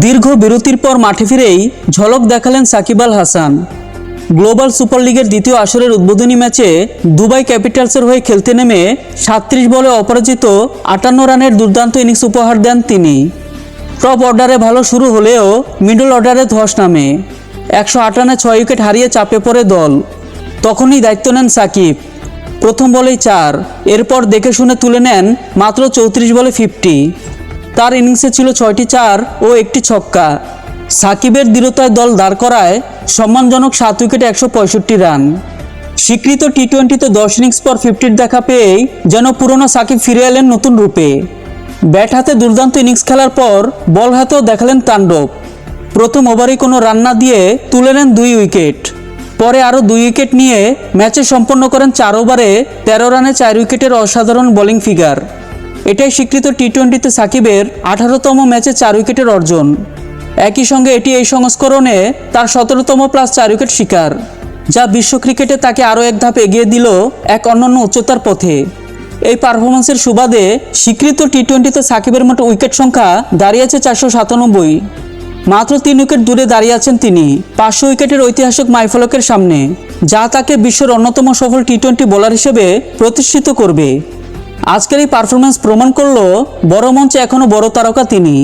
দীর্ঘ বিরতির পর মাঠে ফিরেই ঝলক দেখালেন সাকিব আল হাসান। গ্লোবাল সুপার লিগের দ্বিতীয় আসরের উদ্বোধনী ম্যাচে দুবাই ক্যাপিটালসের হয়ে খেলতে নেমে সাতত্রিশ বলে অপরাজিত আটান্ন রানের দুর্দান্ত ইনিংস উপহার দেন তিনি। টপ অর্ডারে ভালো শুরু হলেও মিডল অর্ডারে ধস নামে। একশো আট রানে ছয় উইকেট হারিয়ে চাপে পড়ে দল। তখনই দায়িত্ব নেন সাকিব। প্রথম বলেই চার, এরপর দেখে শুনে তুলে নেন মাত্র চৌত্রিশ বলে ফিফটি। তার ইনিংসে ছিল ছয়টি চার ও একটি ছক্কা। সাকিবের দৃঢ়তায় দল দাঁড় করায় সম্মানজনক সাত উইকেটে একশো পঁয়ষট্টি রান। স্বীকৃত টি টোয়েন্টিতে দশ ইনিংস পর ফিফটির দেখা পেয়েই যেন পুরনো সাকিব ফিরে এলেন নতুন রূপে। ব্যাট হাতে দুর্দান্ত ইনিংস খেলার পর বল হাতেও দেখালেন তাণ্ডব। প্রথম ওভারেই কোনো রান না দিয়ে তুলে নেন দুই উইকেট। পরে আরও দুই উইকেট নিয়ে ম্যাচে সম্পন্ন করেন চার ওভারে তেরো রানে চার উইকেটের অসাধারণ বোলিং ফিগার। এটাই স্বীকৃত টি টোয়েন্টিতে সাকিবের আঠারোতম ম্যাচে চার উইকেটের অর্জন। একই সঙ্গে এটি এই সংস্করণে তার সতেরোতম প্লাস চার উইকেট শিকার, যা বিশ্ব ক্রিকেটে তাকে আরও এক ধাপ এগিয়ে দিল এক অনন্য উচ্চতার পথে। এই পারফরমেন্সের সুবাদে স্বীকৃত টি টোয়েন্টিতে সাকিবের মোট উইকেট সংখ্যা দাঁড়িয়েছে চারশো সাতানব্বই। মাত্র তিন উইকেট দূরে দাঁড়িয়ে আছেন তিনি, পাঁচশো উইকেটের ঐতিহাসিক মাইফলকের সামনে, যা তাকে বিশ্বের অন্যতম সফল টি টোয়েন্টি বোলার হিসেবে প্রতিষ্ঠিত করবে। আজকের এই পারফরমেন্স প্রমাণ করল বড় মঞ্চে এখনও বড় তারকা তিনি।